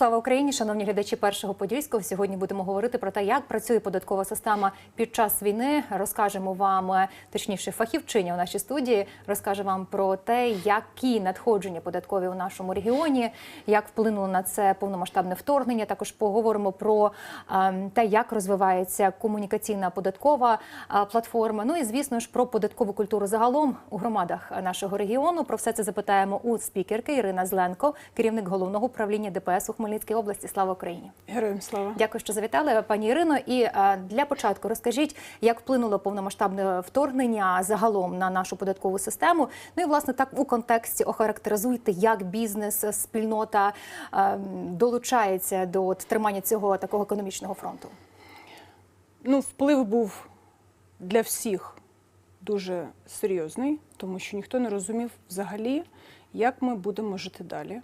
Слава Україні, шановні глядачі першого подільського. Сьогодні будемо говорити про те, як працює податкова система під час війни. Розкажемо вам е, точніше, фахівчиня у нашій студії розкаже вам про те, які надходження податкові у нашому регіоні, як вплинуло на це повномасштабне вторгнення. Також поговоримо про е, те, як розвивається комунікаційна податкова е, платформа. Ну і звісно ж про податкову культуру загалом у громадах нашого регіону. Про все це запитаємо у спікерки Ірина Зленко, керівник головного управління ДПС у Хмельницькій області. Слава Україні! Героям слава. Дякую, що завітали, пані Ірино. І е, для початку розкажіть, як вплинуло повномасштабне вторгнення загалом на нашу податкову систему. Ну і власне так у контексті охарактеризуйте, як бізнес, спільнота е, долучається до тримання цього такого економічного фронту. Ну, вплив був для всіх дуже серйозний, тому що ніхто не розумів взагалі, як ми будемо жити далі,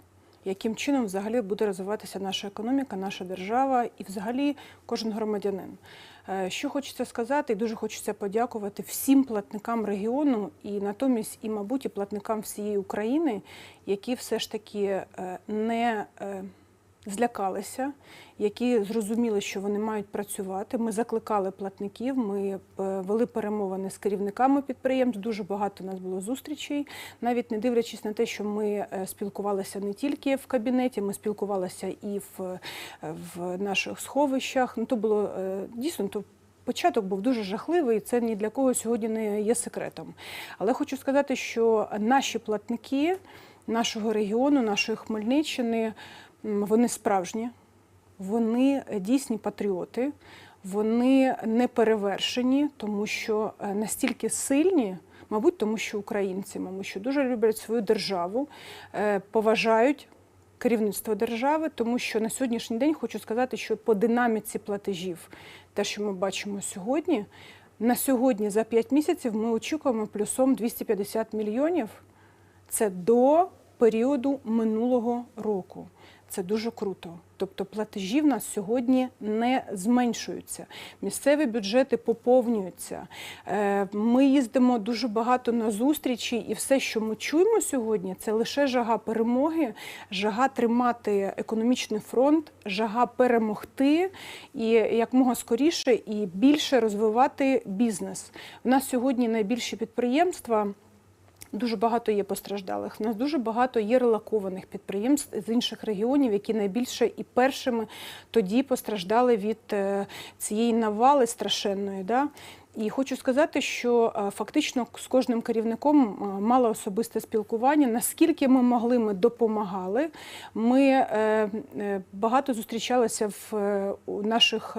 яким чином взагалі буде розвиватися наша економіка, наша держава і взагалі кожен громадянин. Е, Що хочеться сказати, і дуже хочеться подякувати всім платникам регіону і натомість, і, мабуть, і платникам всієї України, які все ж таки е, не е, злякалися, які зрозуміли, що вони мають працювати. Ми закликали платників, ми е, вели перемовини з керівниками підприємств. Дуже багато у нас було зустрічей, навіть не дивлячись на те, що ми е, спілкувалися не тільки в кабінеті, ми спілкувалися і в, е, в наших сховищах. Ну то було дійсно то. Початок був дуже жахливий, і це ні для кого сьогодні не є секретом. Але хочу сказати, що наші платники нашого регіону, нашої Хмельниччини, вони справжні, вони дійсні патріоти, вони не перевершені, тому що е, настільки сильні, мабуть, тому що українці, мабуть, що дуже люблять свою державу, е, поважають. Керівництво держави, тому що на сьогоднішній день хочу сказати, що по динаміці платежів, те, що ми бачимо сьогодні, на сьогодні за 5 місяців ми очікуємо плюсом 250 мільйонів. Це до періоду минулого року. Це дуже круто. Тобто платежі в нас сьогодні не зменшуються. Місцеві бюджети поповнюються. Е, Ми їздимо дуже багато на зустрічі, і все, що ми чуємо сьогодні, це лише жага перемоги, жага тримати економічний фронт, жага перемогти і якмога скоріше і більше розвивати бізнес. У нас сьогодні найбільші підприємства. Дуже багато є постраждалих. У нас дуже багато є релакованих підприємств з інших регіонів, які найбільше і першими тоді постраждали від е, цієї навали страшенної. Да? І хочу сказати, що е, фактично з кожним керівником е, мала особисте спілкування. Наскільки ми могли, ми допомагали. Ми е, багато зустрічалися в наших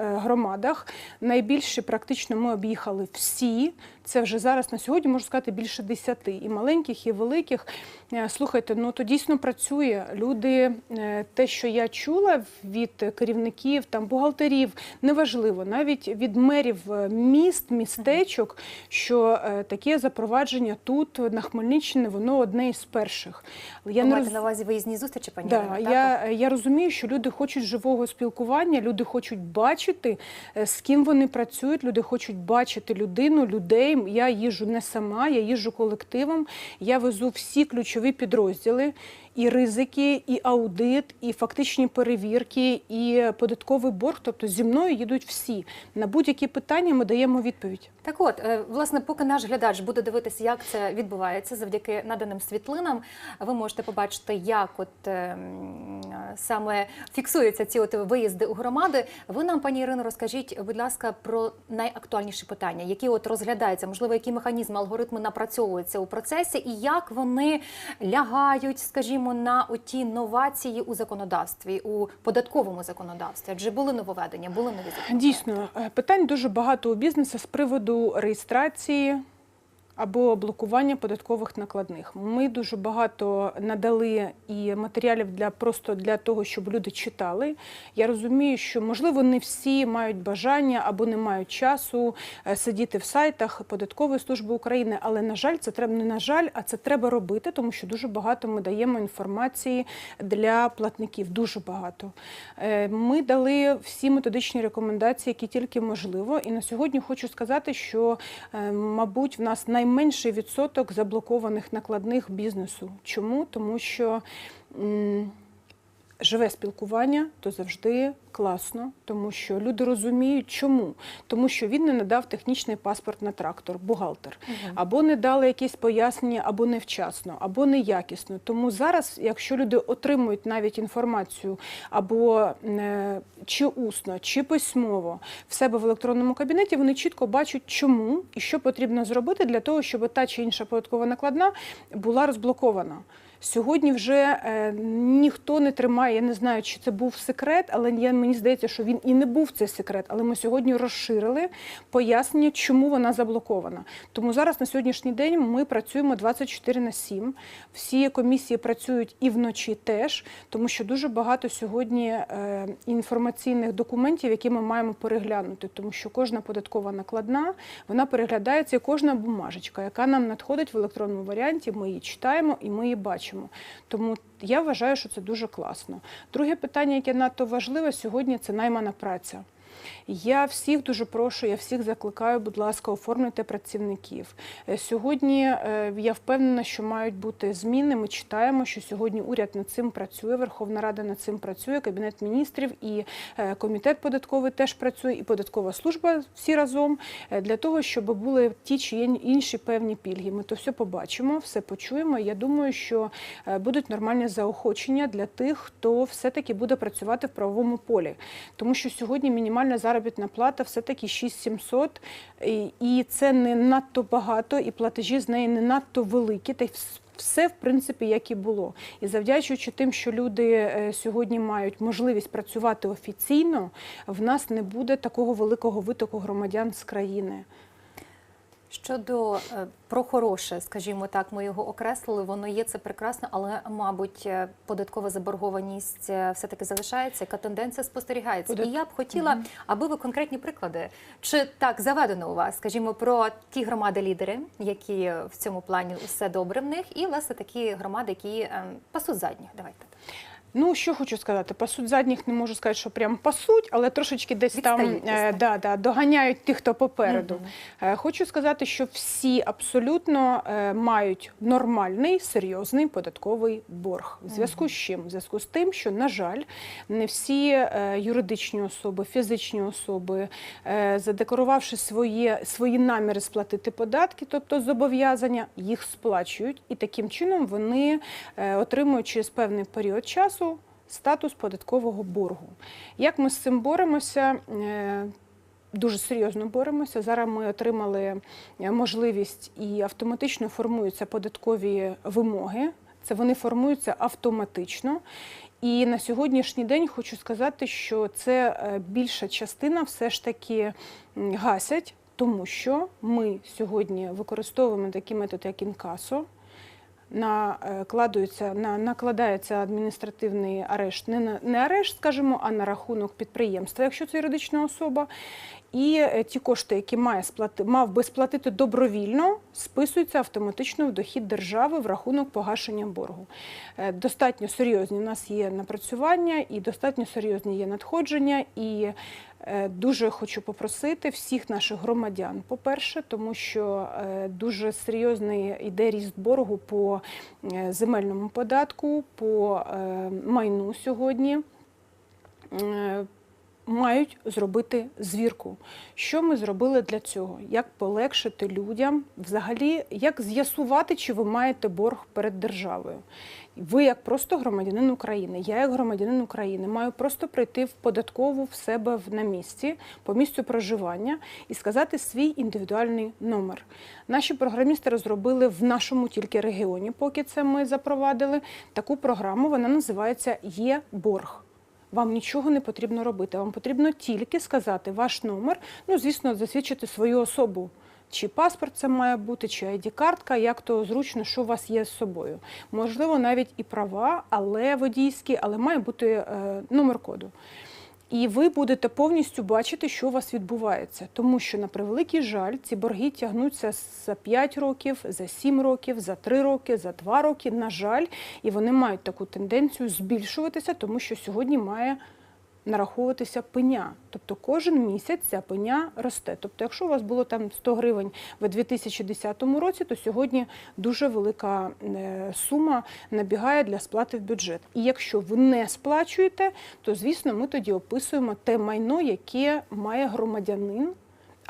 громадах. Найбільше практично ми об'їхали всі. Це вже зараз на сьогодні можу сказати більше десяти і маленьких, і великих. Е, Слухайте, ну то дійсно працює. Люди, е, те, що я чула від керівників, там бухгалтерів, неважливо, навіть від мерів е, міст, містечок, що таке запровадження тут на Хмельниччині, воно одне із перших. Ви не роз- на увазі виїзні зустрічі, пані Да, Ірино? так? я, я розумію, що люди хочуть живого спілкування, люди хочуть бачити, з ким вони працюють, люди хочуть бачити людину, людей. Я їжу не сама, я їжу колективом, я везу всі ключові підрозділи. І ризики, і аудит, і фактичні перевірки, і податковий борг. Тобто зі мною їдуть всі. На будь-які питання ми даємо відповідь. Так от, е, власне, поки наш глядач буде дивитися, як це відбувається завдяки наданим світлинам, ви можете побачити, як от е, саме фіксуються ці от виїзди у громади. Ви нам, пані Ірино, розкажіть, будь ласка, про найактуальніші питання, які от розглядаються, можливо, які механізми, алгоритми напрацьовуються у процесі, і як вони лягають, скажімо, на оті новації у законодавстві, у податковому законодавстві. Адже були нововведення, були нові законодавства. Дійсно, е, питань дуже багато у бізнесу з приводу реєстрації або блокування податкових накладних. Ми дуже багато надали і матеріалів для просто для того, щоб люди читали. Я розумію, що можливо не всі мають бажання або не мають часу е, сидіти в сайтах податкової служби України, але на жаль, це треба не на жаль, а це треба робити, тому що дуже багато ми даємо інформації для платників. Дуже багато. Е, Ми дали всі методичні рекомендації, які тільки можливо. І на сьогодні хочу сказати, що, е, мабуть, в нас найменший відсоток заблокованих накладних бізнесу. Чому? Тому що. Живе спілкування, то завжди класно, тому що люди розуміють, чому. Тому що він не надав технічний паспорт на трактор, бухгалтер, або не дали якісь пояснення, або невчасно, або неякісно. Тому зараз, якщо люди отримують навіть інформацію або е, чи усно, чи письмово в себе в електронному кабінеті, вони чітко бачать, чому і що потрібно зробити для того, щоб та чи інша податкова накладна була розблокована. Сьогодні вже е, ніхто не тримає. Я не знаю, чи це був секрет, але я, мені здається, що він і не був цей секрет. Але ми сьогодні розширили пояснення, чому вона заблокована. Тому зараз на сьогоднішній день ми працюємо 24 на 7. Всі комісії працюють і вночі теж, тому що дуже багато сьогодні е, інформаційних документів, які ми маємо переглянути, тому що кожна податкова накладна вона переглядається, і кожна бумажечка, яка нам надходить в електронному варіанті. Ми її читаємо і ми її бачимо. Тому я вважаю, що це дуже класно. Друге питання, яке надто важливе сьогодні, це наймана праця. Я всіх дуже прошу, я всіх закликаю, будь ласка, оформлюйте працівників. Е, Сьогодні е, я впевнена, що мають бути зміни. Ми читаємо, що сьогодні уряд над цим працює, Верховна Рада над цим працює, Кабінет міністрів і е, комітет податковий теж працює, і податкова служба всі разом для того, щоб були ті чи інші певні пільги. Ми то все побачимо, все почуємо. Я думаю, що будуть нормальні заохочення для тих, хто все-таки буде працювати в правовому полі, тому що сьогодні мінімальна заробітна плата все-таки 6700, і- і це не надто багато, і платежі з неї не надто великі. Та й все, в принципі, як і було. І завдячуючи тим, що люди е, сьогодні мають можливість працювати офіційно, в нас не буде такого великого витоку громадян з країни. Щодо е, про хороше, скажімо так, ми його окреслили. Воно є це прекрасно, але мабуть, е, податкова заборгованість е, все таки залишається. Яка тенденція спостерігається? Подат- І я б хотіла, аби ви конкретні приклади, чи так заведено у вас, скажімо, про ті громади-лідери, які в цьому плані все добре в них, і власне такі громади, які е, пасуть задніх. Давайте. Ну, що хочу сказати, пасуть задніх не можу сказати, що прям пасуть, але трошечки десь там е, да, да, доганяють тих, хто попереду. Е, Хочу сказати, що всі абсолютно е, мають нормальний серйозний податковий борг. В зв'язку з чим? В зв'язку з тим, що, на жаль, не всі е, юридичні особи, фізичні особи, е, задекларувавши своє, свої наміри сплатити податки, тобто зобов'язання, їх сплачують, і таким чином вони е, отримують через певний період часу статус податкового боргу. Як ми з цим боремося? Е, Дуже серйозно боремося. Зараз ми отримали е, можливість і автоматично формуються податкові вимоги. Це вони формуються автоматично. І на сьогоднішній день хочу сказати, що це е, більша частина все ж таки гасять, тому що ми сьогодні використовуємо такі методи, як інкасо. Накладується, на, накладається адміністративний арешт, не, на, не арешт, скажімо, а на рахунок підприємства, якщо це юридична особа. І е, ті кошти, які має сплати, мав би сплатити добровільно, списуються автоматично в дохід держави в рахунок погашення боргу. Е, Достатньо серйозні у нас є напрацювання і достатньо серйозні є надходження. І е, дуже хочу попросити всіх наших громадян, по-перше, тому що е, дуже серйозний йде ріст боргу по е, земельному податку, по е, майну сьогодні. Мають зробити звірку. Що ми зробили для цього? Як полегшити людям, взагалі, як з'ясувати, чи ви маєте борг перед державою? Ви, як просто громадянин України, я, як громадянин України, маю просто прийти в податкову в себе на місці, по місцю проживання і сказати свій індивідуальний номер. Наші програмісти розробили в нашому тільки регіоні, поки це ми запровадили таку програму. Вона називається Є борг. Вам нічого не потрібно робити. Вам потрібно тільки сказати ваш номер, ну, звісно, засвідчити свою особу. Чи паспорт це має бути, чи ID-картка, як то зручно, що у вас є з собою. Можливо, навіть і права, але водійські, але має бути е, номер коду. І ви будете повністю бачити, що у вас відбувається. Тому що, на превеликий жаль, ці борги тягнуться за 5 років, за 7 років, за 3 роки, за 2 роки. На жаль, і вони мають таку тенденцію збільшуватися, тому що сьогодні має нараховуватися пеня. Тобто кожен місяць ця пеня росте. Тобто, якщо у вас було там 100 гривень в 2010 році, то сьогодні дуже велика е, сума набігає для сплати в бюджет. І якщо ви не сплачуєте, то звісно ми тоді описуємо те майно, яке має громадянин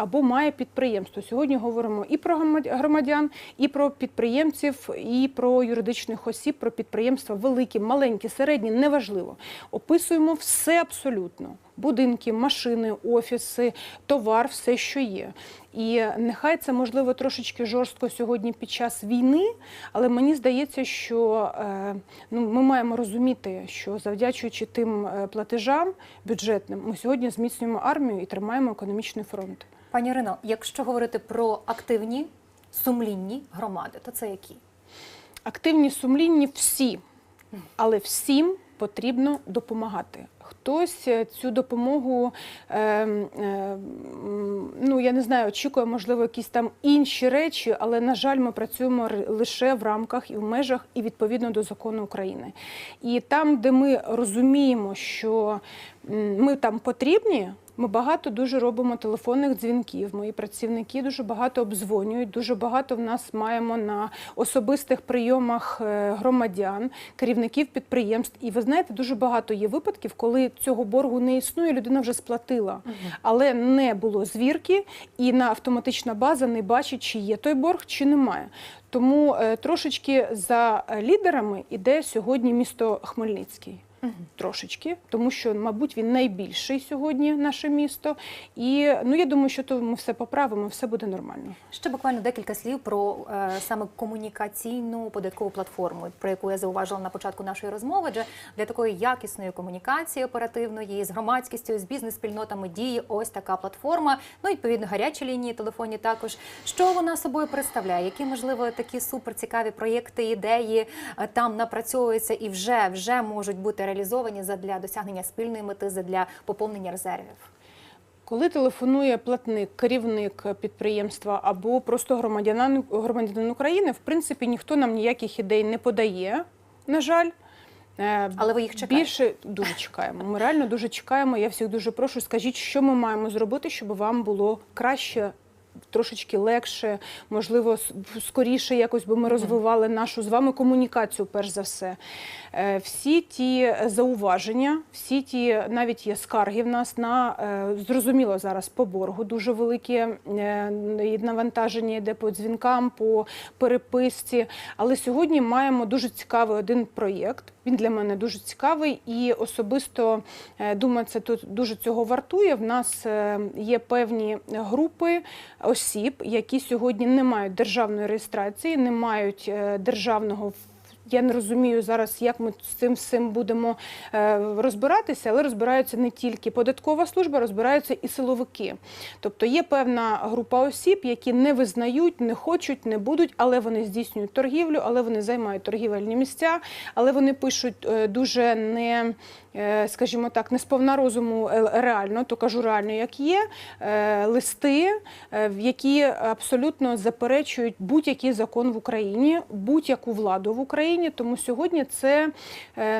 або має підприємство. Сьогодні говоримо і про громад- громадян, і про підприємців, і про юридичних осіб, про підприємства великі, маленькі, середні, неважливо. Описуємо все абсолютно. Будинки, машини, офіси, товар, все, що є. І нехай це можливо трошечки жорстко сьогодні під час війни, але мені здається, що е, ну, ми маємо розуміти, що завдячуючи тим е, платежам бюджетним, ми сьогодні зміцнюємо армію і тримаємо економічний фронт. Пані Ірино, якщо говорити про активні сумлінні громади, то це які? Активні сумлінні всі, але всім потрібно допомагати. Хтось е, цю допомогу, е, е, ну я не знаю, очікує, можливо, якісь там інші речі, але на жаль, ми працюємо лише в рамках і в межах, і відповідно до закону України. І там, де ми розуміємо, що ми там потрібні. Ми багато дуже робимо телефонних дзвінків. Мої працівники дуже багато обдзвонюють. Дуже багато в нас маємо на особистих прийомах е, громадян, керівників підприємств. І ви знаєте, дуже багато є випадків, коли цього боргу не існує, людина вже сплатила, але не було звірки, і на автоматична база не бачить, чи є той борг, чи немає. Тому е, трошечки за лідерами іде сьогодні місто Хмельницький трошечки, тому що, мабуть, він найбільший сьогодні наше місто. І ну я думаю, що то ми все поправимо, все буде нормально. Ще буквально декілька слів про е, саме комунікаційну податкову платформу, про яку я зауважила на початку нашої розмови. Адже для такої якісної комунікації оперативної з громадськістю, з бізнес-спільнотами діє ось така платформа. Ну і, відповідно, гарячі лінії телефонні також. Що вона собою представляє? Які можливо такі суперцікаві проєкти, ідеї е, там напрацьовуються і вже вже можуть бути реалізовані задля досягнення спільної мети, задля поповнення резервів. Коли телефонує платник, керівник підприємства або просто громадянин, громадянин України, в принципі, ніхто нам ніяких ідей не подає, на жаль. Е, Але ви їх чекаєте? Більше дуже чекаємо. Ми реально дуже чекаємо. Я всіх дуже прошу, скажіть, що ми маємо зробити, щоб вам було краще. Трошечки легше, можливо, скоріше якось би ми розвивали нашу з вами комунікацію, перш за все. Е, Всі ті зауваження, всі ті навіть є скарги в нас на е, зрозуміло зараз по боргу дуже велике навантаження йде по дзвінкам, по переписці. Але сьогодні маємо дуже цікавий один проєкт. Він для мене дуже цікавий і особисто е, думаю, це тут дуже цього вартує. В нас е, є певні групи осіб, які сьогодні не мають державної реєстрації, не мають е, державного я не розумію зараз, як ми з цим всім будемо е, розбиратися, але розбираються не тільки податкова служба, розбираються і силовики. Тобто є певна група осіб, які не визнають, не хочуть, не будуть, але вони здійснюють торгівлю, але вони займають торгівельні місця, але вони пишуть е, дуже не. Е, Скажімо так, не сповна розуму е, реально, то кажу реально, як є, е, листи, які абсолютно заперечують будь-який закон в Україні, будь-яку владу в Україні. Тому сьогодні це,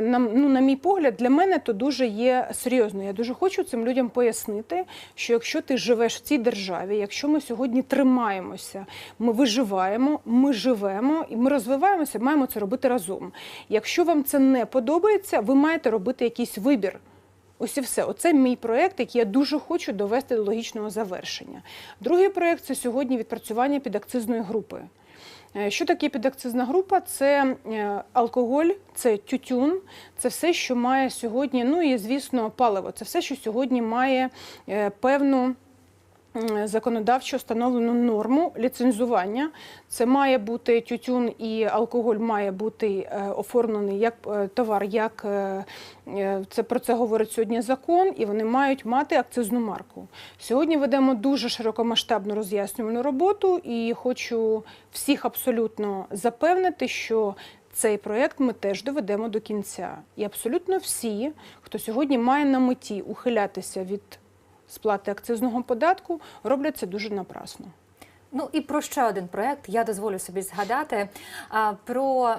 ну, на мій погляд, для мене то дуже є серйозно. Я дуже хочу цим людям пояснити, що якщо ти живеш в цій державі, якщо ми сьогодні тримаємося, ми виживаємо, ми живемо і ми розвиваємося, маємо це робити разом. Якщо вам це не подобається, ви маєте робити якийсь вибір. Ось і все. Оце мій проєкт, який я дуже хочу довести до логічного завершення. Другий проєкт це сьогодні відпрацювання підакцизної групи. Е, Що таке підакцизна група? Це е, алкоголь, це тютюн, це все, що має сьогодні, ну і звісно, паливо. Це все, що сьогодні має е, певну законодавчо встановлену норму ліцензування. Це має бути тютюн і алкоголь має бути е, оформлений як е, товар, як е, е, це про це говорить сьогодні закон, і вони мають мати акцизну марку. Сьогодні ведемо дуже широкомасштабну роз'яснювальну роботу, і хочу всіх абсолютно запевнити, що цей проєкт ми теж доведемо до кінця. І абсолютно всі, хто сьогодні має на меті ухилятися від сплати акцизного податку, роблять це дуже напрасно. Ну і про ще один проект я дозволю собі згадати про,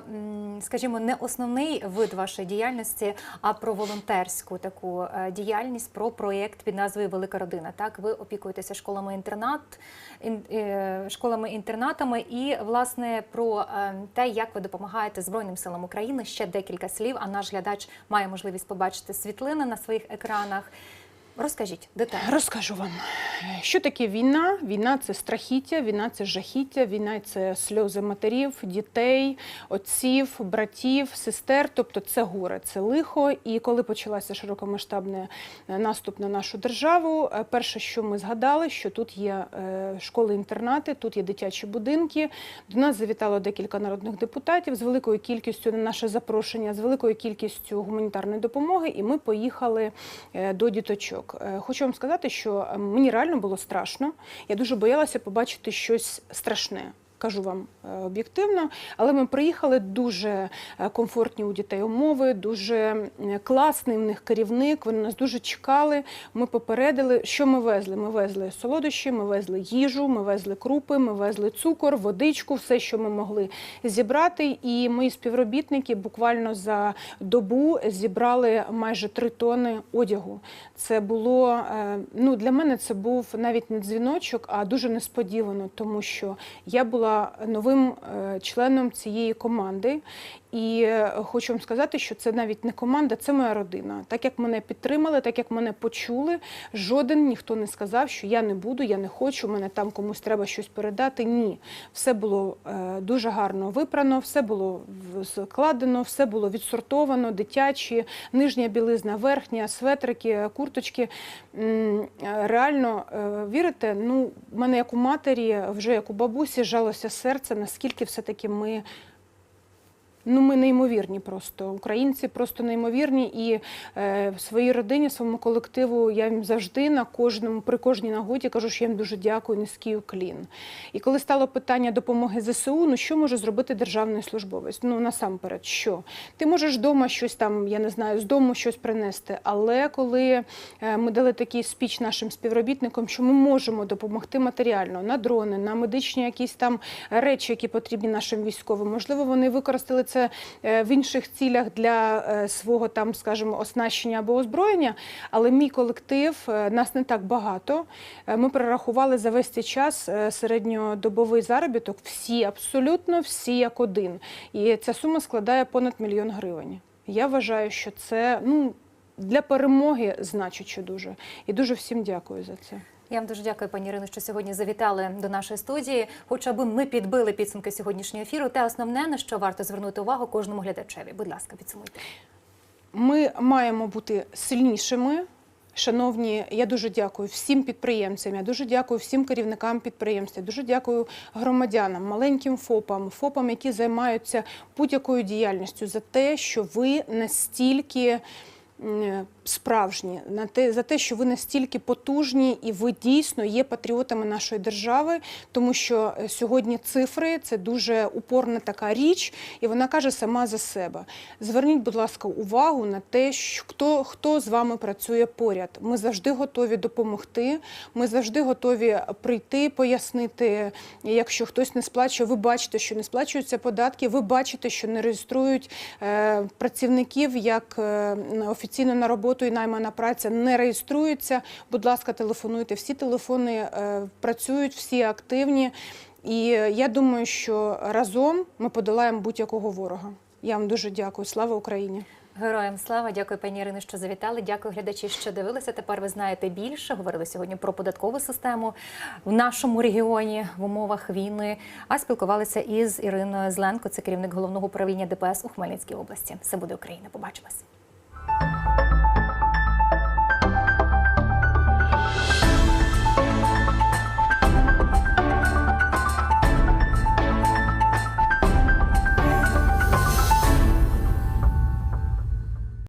скажімо, не основний вид вашої діяльності, а про волонтерську таку е, діяльність, про проєкт під назвою Велика родина. Так, ви опікуєтеся школами інтернат, школами інтернатами, і власне про е, те, як ви допомагаєте Збройним силам України. Ще декілька слів. А наш глядач має можливість побачити світлини на своїх екранах. Розкажіть детально. Розкажу вам, що таке війна. Війна це страхіття, війна це жахіття, війна це сльози матерів, дітей, отців, братів, сестер. Тобто це горе, це лихо. І коли почалася широкомасштабний е, наступ на нашу державу, е, перше, що ми згадали, що тут є е, школи-інтернати, тут є дитячі будинки. До нас завітало декілька народних депутатів з великою кількістю на наше запрошення, з великою кількістю гуманітарної допомоги, і ми поїхали до діточок. Е, Хочу вам сказати, що е, мені реально було страшно. Я дуже боялася побачити щось страшне. Кажу вам е, об'єктивно, але ми приїхали дуже е, комфортні у дітей умови, дуже класний в них керівник. Вони нас дуже чекали. Ми попередили, що ми везли. Ми везли солодощі, ми везли їжу, ми везли крупи, ми везли цукор, водичку, все, що ми могли зібрати. І мої співробітники буквально за добу зібрали майже три тони одягу. Це було е, ну для мене це був навіть не дзвіночок, а дуже несподівано, тому що я була новим е, членом цієї команди. І е, хочу вам сказати, що це навіть не команда, це моя родина. Так як мене підтримали, так як мене почули, жоден ніхто не сказав, що я не буду, я не хочу, мене там комусь треба щось передати. Ні, все було е, дуже гарно випрано, все було складено, все було відсортовано, дитячі, нижня білизна, верхня, светрики, курточки. Реально вірите, ну мене як у матері, вже як у бабусі, жалося серце, наскільки все-таки ми. Ну, ми неймовірні просто. Українці просто неймовірні. І е, в своїй родині, своєму колективу я їм завжди на кожному, при кожній нагоді кажу, що я їм дуже дякую, низький уклін. І коли стало питання допомоги ЗСУ, ну що може зробити державний службовець? Ну насамперед, що ти можеш вдома щось там, я не знаю, з дому щось принести. Але коли е, ми дали такий спіч нашим співробітникам, що ми можемо допомогти матеріально на дрони, на медичні якісь там речі, які потрібні нашим військовим, можливо, вони використали це е, в інших цілях для е, свого там, скажімо, оснащення або озброєння. Але мій колектив е, нас не так багато. Ми перерахували за весь цей час середньодобовий заробіток. Всі, абсолютно всі як один. І ця сума складає понад мільйон гривень. Я вважаю, що це ну для перемоги значуче дуже. І дуже всім дякую за це. Я вам дуже дякую, пані Ірино, що сьогодні завітали до нашої студії. Хоч аби ми підбили підсумки сьогоднішнього ефіру, те основне, на що варто звернути увагу кожному глядачеві. Будь ласка, підсумуйте. Ми маємо бути сильнішими. Шановні, я дуже дякую всім підприємцям. Я дуже дякую всім керівникам підприємств. Дуже дякую громадянам, маленьким ФОПам, ФОПам, які займаються будь-якою діяльністю за те, що ви настільки. Справжні на те за те, що ви настільки потужні і ви дійсно є патріотами нашої держави, тому що е, сьогодні цифри це дуже упорна така річ, і вона каже сама за себе. Зверніть, будь ласка, увагу на те, що хто, хто з вами працює поряд. Ми завжди готові допомогти. Ми завжди готові прийти, пояснити, якщо хтось не сплачує. Ви бачите, що не сплачуються податки. Ви бачите, що не реєструють е, працівників як е, офіційно на роботу і наймана праця не реєструється. Будь ласка, телефонуйте. Всі телефони е, працюють, всі активні. І я думаю, що разом ми подолаємо будь-якого ворога. Я вам дуже дякую. Слава Україні! Героям слава, дякую, пані Ірино, що завітали. Дякую, глядачі, що дивилися. Тепер ви знаєте більше. Говорили сьогодні про податкову систему в нашому регіоні в умовах війни. А спілкувалися із Іриною Зленко, це керівник головного управління ДПС у Хмельницькій області. Все буде Україна. Побачимось.